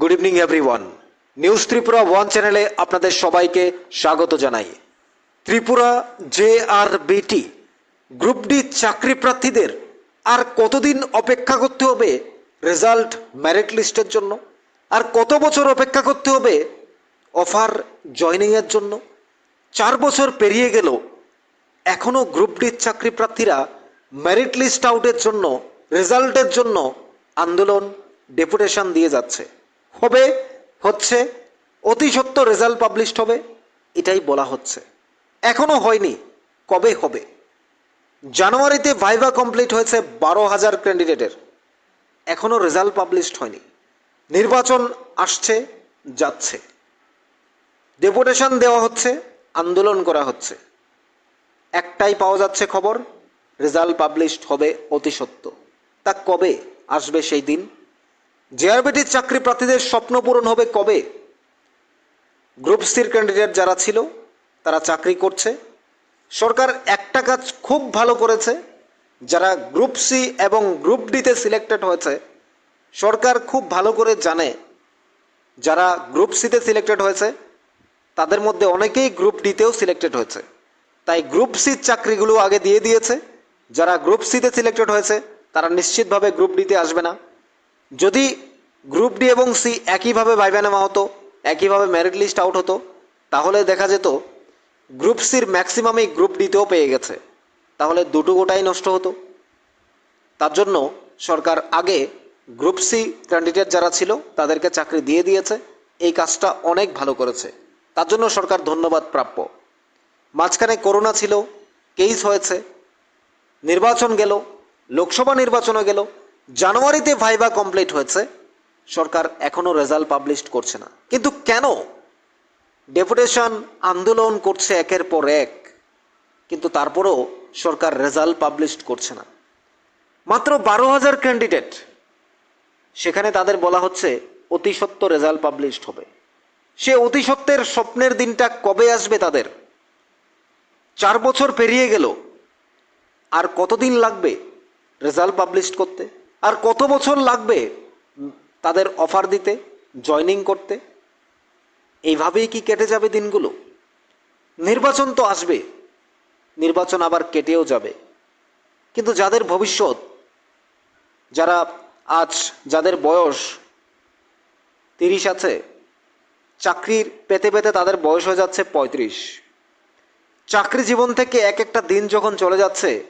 Good evening everyone news Tripura one চ্যানেলে আপনাদের সবাইকে স্বাগত জানাই। ত্রিপুরা জে আর বিটি গ্রুপ ডি চাকরি প্রার্থীদের আর কতদিন অপেক্ষা করতে হবে রেজাল্ট ম্যারিট লিস্টের জন্য? আর কত বছর অপেক্ষা করতে হবে অফার জয়নিংয়ের জন্য? চার বছর পেরিয়ে গেল। এখনও গ্রুপ ডি চাকরি প্রার্থীরা মেরিট লিস্ট আউটের জন্য, রেজাল্টের জন্য আন্দোলন ডেপুটেশন দিয়ে যাচ্ছে। হবে, হচ্ছে অতি সত্য রেজাল্ট পাবলিশড হবে, এটাই বলা হচ্ছে। এখনও হয়নি, কবে হবে? জানুয়ারিতে ভাইভা কমপ্লিট হয়েছে বারো হাজার ক্যান্ডিডেটের এখনও রেজাল্ট পাবলিশড হয়নি। নির্বাচন আসছে, যাচ্ছে। ডেপুটেশন দেওয়া হচ্ছে, আন্দোলন করা হচ্ছে। একটাই পাওয়া যাচ্ছে খবর রেজাল্ট পাবলিশড হবে অতি সত্য। তা কবে আসবে সেই দিন? জেআরবিটির চাকরি প্রার্থীদের স্বপ্ন পূরণ হবে কবে? গ্রুপ সির ক্যান্ডিডেট যারা ছিল, তারা চাকরি করছে। সরকার একটা কাজ খুব ভালো করেছে, যারা গ্রুপ সি এবং গ্রুপ ডিতে সিলেক্টেড হয়েছে, সরকার খুব ভালো করে জানে, যারা গ্রুপ সিতে সিলেক্টেড হয়েছে, তাদের মধ্যে অনেকেই গ্রুপ ডিতেও সিলেক্টেড হয়েছে। তাই গ্রুপ সির চাকরিগুলো আগে দিয়ে দিয়েছে, যারা গ্রুপ সিতে সিলেক্টেড হয়েছে, তারা নিশ্চিতভাবে গ্রুপ ডিতে আসবে না। যদি গ্রুপ ডি এবং সি একইভাবে ভাইবা নেওয়া হতো, একইভাবে মেরিট লিস্ট আউট হতো, তাহলে দেখা যেত গ্রুপ সির ম্যাক্সিমামই গ্রুপ ডিতেও পেয়ে গেছে। তাহলে দুটো গোটাই নষ্ট হতো। তার জন্য সরকার আগে গ্রুপ সি ক্যান্ডিডেট যারা ছিল, তাদেরকে চাকরি দিয়ে দিয়েছে। এই কাজটা অনেক ভালো করেছে। তার জন্য সরকার ধন্যবাদ প্রাপ্য। মাঝখানে করোনা ছিল কেস হয়েছে, নির্বাচন গেল, লোকসভা নির্বাচনও গেল জানুয়ারিতে ভাইভা কমপ্লিট হয়েছে। সরকার এখনও রেজাল্ট পাবলিশ করছে না। কিন্তু কেন? ডেপুটেশন আন্দোলন করছে একের পর এক। কিন্তু তারপরেও সরকার রেজাল্ট পাবলিশ করছে না। মাত্র বারো হাজার ক্যান্ডিডেট সেখানে তাদের বলা হচ্ছে, অতি সত্য রেজাল্ট পাবলিশড হবে। সে অতি সত্যের স্বপ্নের দিনটা কবে আসবে তাদের? চার বছর পেরিয়ে গেল। আর কতদিন লাগবে রেজাল্ট পাবলিশ করতে? আর কত বছর লাগবে তাদের অফার দিতে, জয়নিং করতে? এইভাবেই কি কেটে যাবে দিনগুলো? নির্বাচন তো আসবে, নির্বাচন আবার কেটেও যাবে। কিন্তু যাদের ভবিষ্যৎ, যারা আজ যাদের বয়স তিরিশ আছে, চাকরির পেতে পেতে তাদের বয়স হয়ে যাচ্ছে পঁয়ত্রিশ। চাকরি জীবন থেকে এক একটা দিন যখন চলে যাচ্ছে,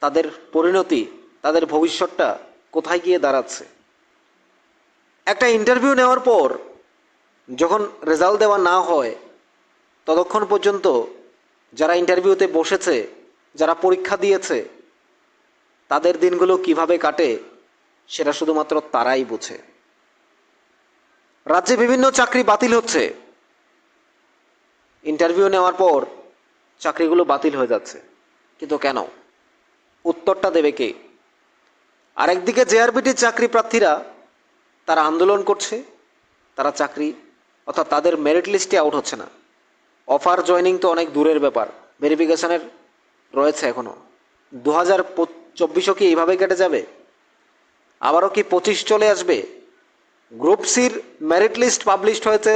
তাদের পরিণতি তাদের ভবিষ্যৎটা কোথায় গিয়ে দাঁড়াচ্ছে। একটা ইন্টারভিউ নেওয়ার পর যখন রেজাল্ট দেওয়া না হয়, ততক্ষণ পর্যন্ত যারা ইন্টারভিউতে বসেছে, যারা পরীক্ষা দিয়েছে, তাদের দিনগুলো কীভাবে কাটে সেটা শুধুমাত্র তারাই বোঝে। রাজ্যে বিভিন্ন চাকরি বাতিল হচ্ছে। ইন্টারভিউ নেওয়ার পর চাকরিগুলো বাতিল হয়ে যাচ্ছে। কিন্তু কেন? উত্তরটা দেবে কে? আরেকদিকে জেআরবিটির চাকরি প্রার্থীরা তারা আন্দোলন করছে, তারা চাকরি, অর্থাৎ তাদের মেরিট লিস্টে আউট হচ্ছে না। অফার জয়নিং তো অনেক দূরের ব্যাপার ভেরিফিকেশনের রয়েছে এখনও দু হাজার চব্বিশও কি এইভাবে কেটে যাবে? আবারও কি পঁচিশ চলে আসবে? গ্রুপ সির মেরিট লিস্ট পাবলিশড হয়েছে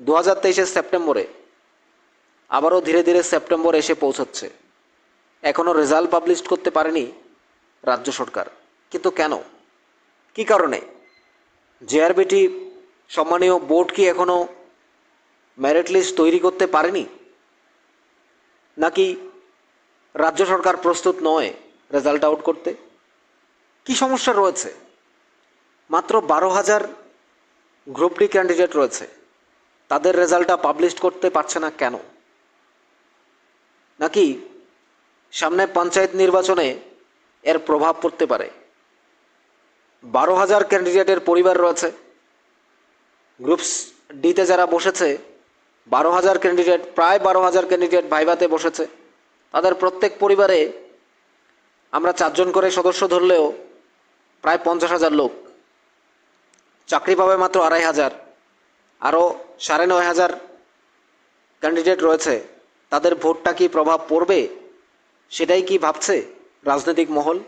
দু হাজার তেইশের সেপ্টেম্বরে। আবারও ধীরে ধীরে সেপ্টেম্বর এসে পৌঁছচ্ছে। এখনও রেজাল্ট পাবলিশ করতে পারেনি রাজ্য সরকার। কিন্তু কেন? কি কারণে? জেআরবিটি সম্মানীয় বোর্ড কি এখনও মেরিট লিস্ট তৈরি করতে পারেনি? নাকি রাজ্য সরকার প্রস্তুত নয় রেজাল্ট আউট করতে? কি সমস্যা রয়েছে? মাত্র বারো হাজার গ্রুপ ডি ক্যান্ডিডেট রয়েছে। তাদের রেজাল্টটা পাবলিশ করতে পারছে না কেন? নাকি সামনে পঞ্চায়েত নির্বাচনে এর প্রভাব পড়তে পারে? বারো হাজার ক্যান্ডিডেটের পরিবার রয়েছে। গ্রুপস ডিতে যারা বসেছে, বারো হাজার ক্যান্ডিডেট, প্রায় বারো হাজার ক্যান্ডিডেট ভাইভাতে বসেছে। তাদের প্রত্যেক পরিবারে আমরা চারজন করে সদস্য ধরলেও প্রায় পঞ্চাশ হাজার লোক। চাকরি পাবে মাত্র আড়াই হাজার। আরও সাড়ে নয় হাজার ক্যান্ডিডেট রয়েছে। তাদের ভোটটা কি প্রভাব পড়বে, সেটাই কি ভাবছে রাজনৈতিক মহল?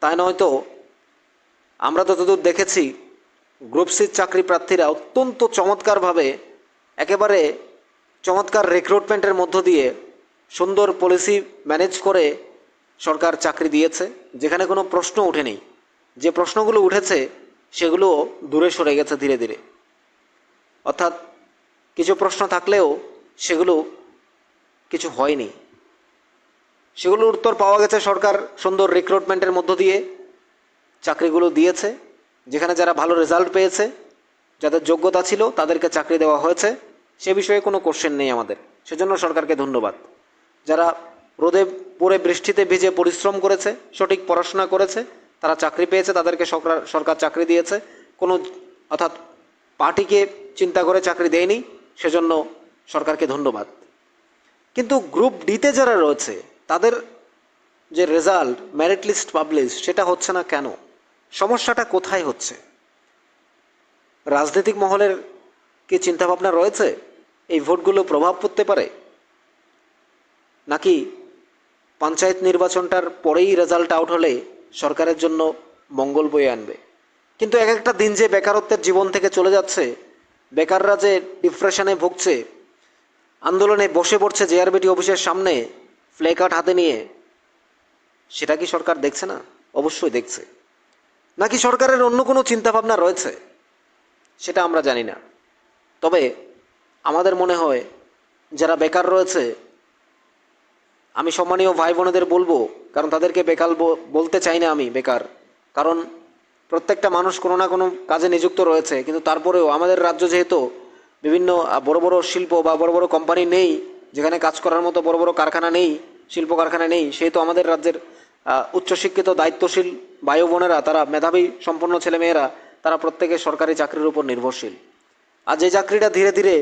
তাই নয়তো আমরা যতদূর দেখেছি গ্রুপ সির চাকরি প্রার্থীরা অত্যন্ত চমৎকারভাবে একেবারে চমৎকার রিক্রুটমেন্টের মধ্য দিয়ে সুন্দর পলিসি ম্যানেজ করে সরকার চাকরি দিয়েছে, যেখানে কোনো প্রশ্ন ওঠেনি। যে প্রশ্নগুলো উঠেছে, সেগুলো দূরে সরে গেছে ধীরে ধীরে। অর্থাৎ কিছু প্রশ্ন থাকলেও সেগুলো কিছু হয়নি। সেগুলোর উত্তর পাওয়া গেছে সরকার সুন্দর রিক্রুটমেন্টের মধ্য দিয়ে। চাকরিগুলো দিয়েছে, যেখানে যারা ভালো রেজাল্ট পেয়েছে, যাদের যোগ্যতা ছিল তাদেরকে চাকরি দেওয়া হয়েছে, সে বিষয়ে কোনো কোশ্চেন নেই আমাদের। সেজন্য সরকারকে ধন্যবাদ। যারা রোদে পড়ে বৃষ্টিতে ভিজে পরিশ্রম করেছে, সঠিক পড়াশোনা করেছে, তারা চাকরি পেয়েছে, তাদেরকে সরকার সরকার চাকরি দিয়েছে। কোনো অর্থাৎ পার্টিকে চিন্তা করে চাকরি দেয়নি, সেজন্য সরকারকে ধন্যবাদ। কিন্তু গ্রুপ ডিতে যারা রয়েছে, তাদের যে রেজাল্ট মেরিট লিস্ট পাবলিশ সেটা হচ্ছে না কেন? সমস্যাটা কোথায় হচ্ছে? রাজনৈতিক মহলের কি চিন্তাভাবনা রয়েছে? এই ভোটগুলো প্রভাব পড়তে পারে? নাকি পঞ্চায়েত নির্বাচনটার পরেই রেজাল্ট আউট হলে সরকারের জন্য মঙ্গল বয়ে আনবে? কিন্তু এক একটা দিন যে বেকারত্বের জীবন থেকে চলে যাচ্ছে, বেকাররা যে ডিপ্রেশনে ভুগছে, আন্দোলনে বসে পড়ছে জেআরবিটি অফিসের সামনে ফ্লেকার্ড হাতে নিয়ে, সেটা কি সরকার দেখছে না? অবশ্যই দেখছে। নাকি সরকারের অন্য কোনো চিন্তাভাবনা রয়েছে? সেটা আমরা জানি না। তবে আমাদের মনে হয়, যারা বেকার রয়েছে, আমি সম্মানীয় ভাই বোনেদের বলব, কারণ তাদেরকে বেকার বলতে চাই না আমি বেকার। কারণ প্রত্যেকটা মানুষ কোনো না কোনো কাজে নিযুক্ত রয়েছে, কিন্তু তারপরেও আমাদের রাজ্য যেহেতু বিভিন্ন বড় বড় শিল্প বা বড় বড় কোম্পানি নেই, যেখানে কাজ করার মতো বড় বড় কারখানা নেই শিল্প কারখানা নেই, সেহেতু আমাদের রাজ্যের উচ্চশিক্ষিত, দায়িত্বশীল বায়ু বোনেরা, তারা মেধাবী, সম্পন্ন ছেলেমেয়েরা, তারা প্রত্যেকে সরকারি চাকরির উপর নির্ভরশীল। আর যে চাকরিটা ধীরে ধীরে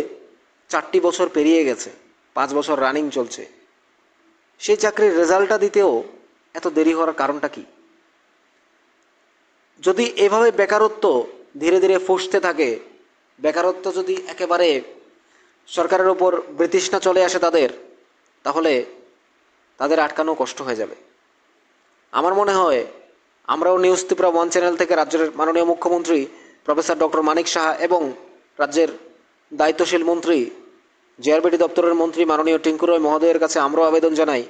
চারটি বছর পেরিয়ে গেছে, পাঁচ বছর রানিং চলছে। সেই চাকরির রেজাল্টটা দিতেও এত দেরি হওয়ার কারণটা কি? যদি এভাবে বেকারত্ব ধীরে ধীরে ফুসতে থাকে, বেকারত্ব যদি একেবারে সরকারের ওপর বৃতৃষ্ণা চলে আসে তাদের, তাহলে তাদের আটকানো কষ্ট হয়ে যাবে। আমার মনে হয় আমরাও নিউজ ত্রিপুরা ওয়ান চ্যানেল থেকে রাজ্যের মাননীয় মুখ্যমন্ত্রী প্রফেসর ডক্টর মানিক সাহা এবং রাজ্যের দায়িত্বশীল মন্ত্রী জেআরবিটি দপ্তরের মন্ত্রী মাননীয় টিঙ্কু রয় মহোদয়ের কাছে আমরাও আবেদন জানাই।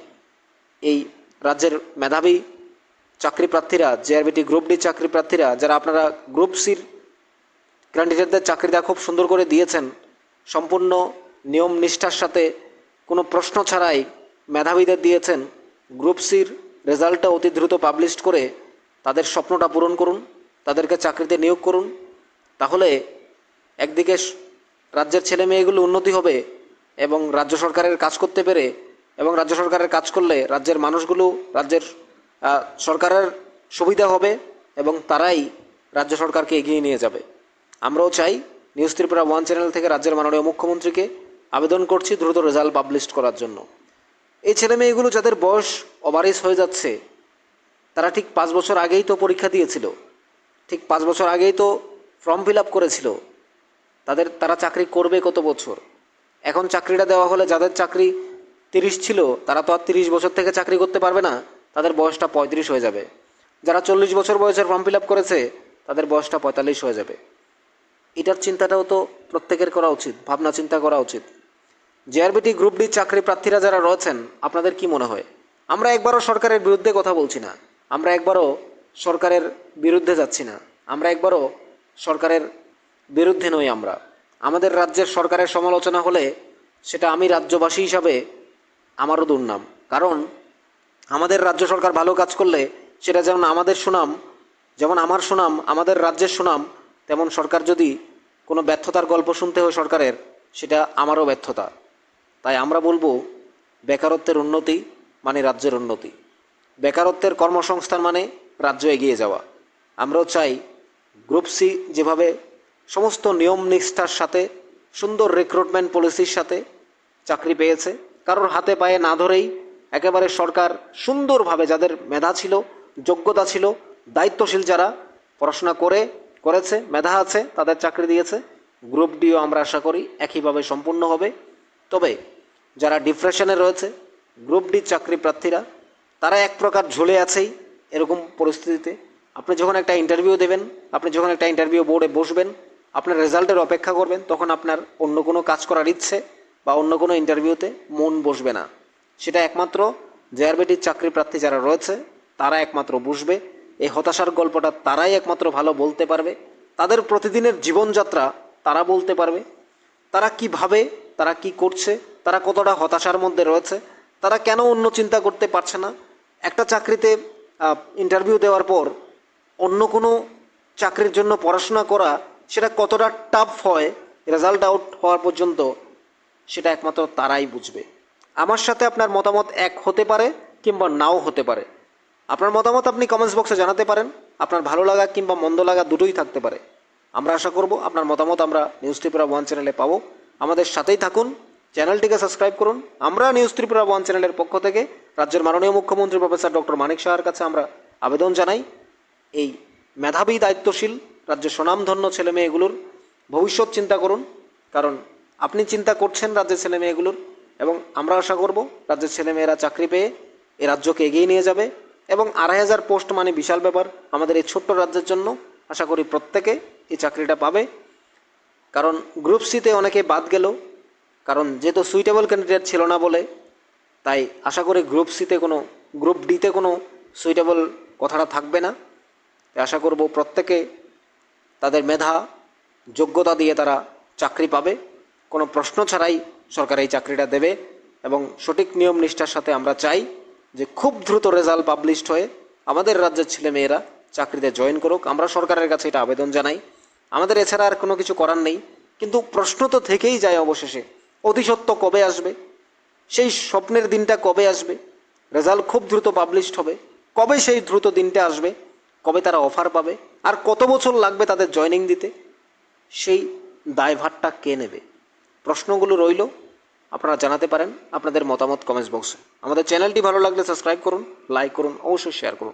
এই রাজ্যের মেধাবী চাকরি প্রার্থীরা জেআরবিটি গ্রুপ ডি চাকরি প্রার্থীরা, যারা আপনারা গ্রুপ সির ক্যান্ডিডেটদের চাকরিটা খুব সুন্দর করে দিয়েছেন, সম্পূর্ণ নিয়ম নিষ্ঠার সাথে কোনো প্রশ্ন ছাড়াই মেধাবীদের দিয়েছেন গ্রুপ সির রেজাল্টটা অতি দ্রুত পাবলিশ করে তাদের স্বপ্নটা পূরণ করুন, তাদেরকে চাকরিতে নিয়োগ করুন। তাহলে একদিকে রাজ্যের ছেলে মেয়েগুলো উন্নতি হবে এবং রাজ্য সরকারের কাজ করতে পেরে এবং রাজ্য সরকারের কাজ করলে রাজ্যের মানুষগুলো, রাজ্যের সরকারের সুবিধা হবে এবং তারাই রাজ্য সরকারকে এগিয়ে নিয়ে যাবে। আমরাও চাই নিউজ ত্রিপুরা ওয়ান চ্যানেল থেকে রাজ্যের মাননীয় মুখ্যমন্ত্রীকে আবেদন করছি দ্রুত রেজাল্ট পাবলিশ করার জন্য। এই ছেলে মেয়েগুলো যাদের বয়স ওভারেজ হয়ে যাচ্ছে, তারা ঠিক পাঁচ বছর আগেই তো পরীক্ষা দিয়েছিল, ঠিক পাঁচ বছর আগেই তো ফর্ম ফিল আপ করেছিল। তাদের, তারা চাকরি করবে কত বছর? এখন চাকরিটা দেওয়া হলে যাদের চাকরি তিরিশ ছিল, তারা তো আর তিরিশ বছর থেকে চাকরি করতে পারবে না, তাদের বয়সটা পঁয়ত্রিশ হয়ে যাবে। যারা চল্লিশ বছর বয়সের ফর্ম ফিল আপ করেছে, তাদের বয়সটা পঁয়তাল্লিশ হয়ে যাবে। এটার চিন্তাটাও তো প্রত্যেকের করা উচিত, ভাবনা চিন্তা করা উচিত। জেআরবিটি গ্রুপ ডি চাকরি প্রার্থীরা যারা রয়েছেন, আপনাদের কি মনে হয়? আমরা একবারও সরকারের বিরুদ্ধে কথা বলছি না। আমরা একবারও সরকারের বিরুদ্ধে যাচ্ছি না। আমরা একবারও সরকারের বিরুদ্ধে নই আমরা। আমাদের রাজ্যের সরকারের সমালোচনা হলে সেটা আমি রাজ্যবাসী হিসাবে আমারও দুর্নাম। কারণ আমাদের রাজ্য সরকার ভালো কাজ করলে সেটা যেমন আমাদের সুনাম, যেমন আমার সুনাম, আমাদের রাজ্যের সুনাম, তেমন সরকার যদি কোনো ব্যর্থতার গল্প শুনতে হয় সরকারের, সেটা আমারও ব্যর্থতা। তাই আমরা বলব বেকারত্বের উন্নতি মানে রাজ্যের উন্নতি। বেকারত্বের কর্মসংস্থান মানে রাজ্য এগিয়ে যাওয়া। আমরাও চাই গ্রুপ সি যেভাবে সমস্ত নিয়ম নিষ্ঠার সাথে, সুন্দর রিক্রুটমেন্ট পলিসির সাথে চাকরি পেয়েছে, কারোর হাতে পায়ে না ধরেই একেবারে সরকার সুন্দরভাবে যাদের মেধা ছিল, যোগ্যতা ছিল, দায়িত্বশীল যারা পড়াশোনা করে, করেছে, মেধা আছে, তাদের চাকরি দিয়েছে, গ্রুপ ডিও আমরা আশা করি একইভাবে সম্পূর্ণ হবে। তবে যারা ডিপ্রেশনে রয়েছে গ্রুপ ডি চাকরি প্রার্থীরা, তারা এক প্রকার ঝুলে আছেই এরকম পরিস্থিতিতে। আপনি যখন একটা ইন্টারভিউ দেবেন, আপনি যখন একটা ইন্টারভিউ বোর্ডে বসবেন, আপনার রেজাল্টের অপেক্ষা করবেন, তখন আপনার অন্য কোনো কাজ করার ইচ্ছে বা অন্য কোনো ইন্টারভিউতে মন বসবে না। সেটা একমাত্র জেআরবিটির চাকরি প্রার্থী যারা রয়েছে, তারা একমাত্র বুঝবে। এই হতাশার গল্পটা তারাই একমাত্র ভালো বলতে পারবে। তাদের প্রতিদিনের জীবনযাত্রা তারা বলতে পারবে। তারা কি ভাবে তারা কি করছে তারা কতটা হতাশার মধ্যে রয়েছে? তারা কেন অন্য চিন্তা করতে পারছে না? একটা চাকরিতে ইন্টারভিউ দেওয়ার পর অন্য কোনো চাকরির জন্য পড়াশোনা করা সেটা কতটা টাফ হয় রেজাল্ট আউট হওয়ার পর্যন্ত সেটা একমাত্র তারাই বুঝবে। আমার সাথে আপনার মতামত এক হতে পারে কিংবা নাও হতে পারে। আপনার মতামত আপনি কমেন্টস বক্সে জানাতে পারেন। আপনার ভালো লাগা কিংবা মন্দ লাগা দুটোই থাকতে পারে। আমরা আশা করব আপনার মতামত আমরা নিউজ ত্রিপুরা ওয়ান চ্যানেলে পাবো। আমাদের সাথেই থাকুন। চ্যানেলটিকে সাবস্ক্রাইব করুন। আমরা নিউজ ত্রিপুরা ওয়ান চ্যানেলের পক্ষ থেকে রাজ্যের মাননীয় মুখ্যমন্ত্রী প্রফেসর ডক্টর মানিক শাহর কাছে আমরা আবেদন জানাই। এই মেধাবী, দায়িত্বশীল, রাজ্যের স্বনামধন্য ছেলে মেয়েগুলোর ভবিষ্যৎ চিন্তা করুন। কারণ আপনি চিন্তা করছেন রাজ্যের ছেলে মেয়েগুলোর এবং আমরা আশা করব রাজ্যের ছেলেমেয়েরা চাকরি পেয়ে এ রাজ্যকে এগিয়ে নিয়ে যাবে এবং আড়াই হাজার পোস্ট মানে বিশাল ব্যাপার আমাদের এই ছোট্ট রাজ্যের জন্য আশা করি প্রত্যেকে এই চাকরিটা পাবে। কারণ গ্রুপ সিতে অনেকে বাদ গেল কারণ যেহেতু সুইটেবল ক্যান্ডিডেট ছিল না বলে, তাই আশা করি গ্রুপ সিতে কোনো গ্রুপ ডিতে কোনো সুইটেবল কথাটা থাকবে না। তাই আশা করব প্রত্যেকে তাদের মেধা, যোগ্যতা দিয়ে তারা চাকরি পাবে। কোনো প্রশ্ন ছাড়াই সরকার এই চাকরিটা দেবে এবং সঠিক নিয়ম নিষ্ঠার সাথে আমরা চাই যে খুব দ্রুত রেজাল্ট পাবলিশড হয়ে আমাদের রাজ্যের ছেলেমেয়েরা চাকরিতে জয়েন করুক। আমরা সরকারের কাছে এটা আবেদন জানাই। আমাদের এছাড়া আর কোনো কিছু করার নেই। কিন্তু প্রশ্ন তো থেকেই যায় অবশেষে। অতিসত্ত্ব কবে আসবে? সেই স্বপ্নের দিনটা কবে আসবে? রেজাল্ট খুব দ্রুত পাবলিশড হবে। কবে সেই দ্রুত দিনটা আসবে? কবে তারা অফার পাবে? আর কত বছর লাগবে তাদের জয়নিং দিতে? সেই দায়ভারটা কে নেবে? প্রশ্নগুলো রইল। আপনারা জানাতে পারেন আপনাদের মতামত কমেন্টস বক্সে আমাদের চ্যানেলটি ভালো লাগলে সাবস্ক্রাইব করুন লাইক করুন, অবশ্যই শেয়ার করুন।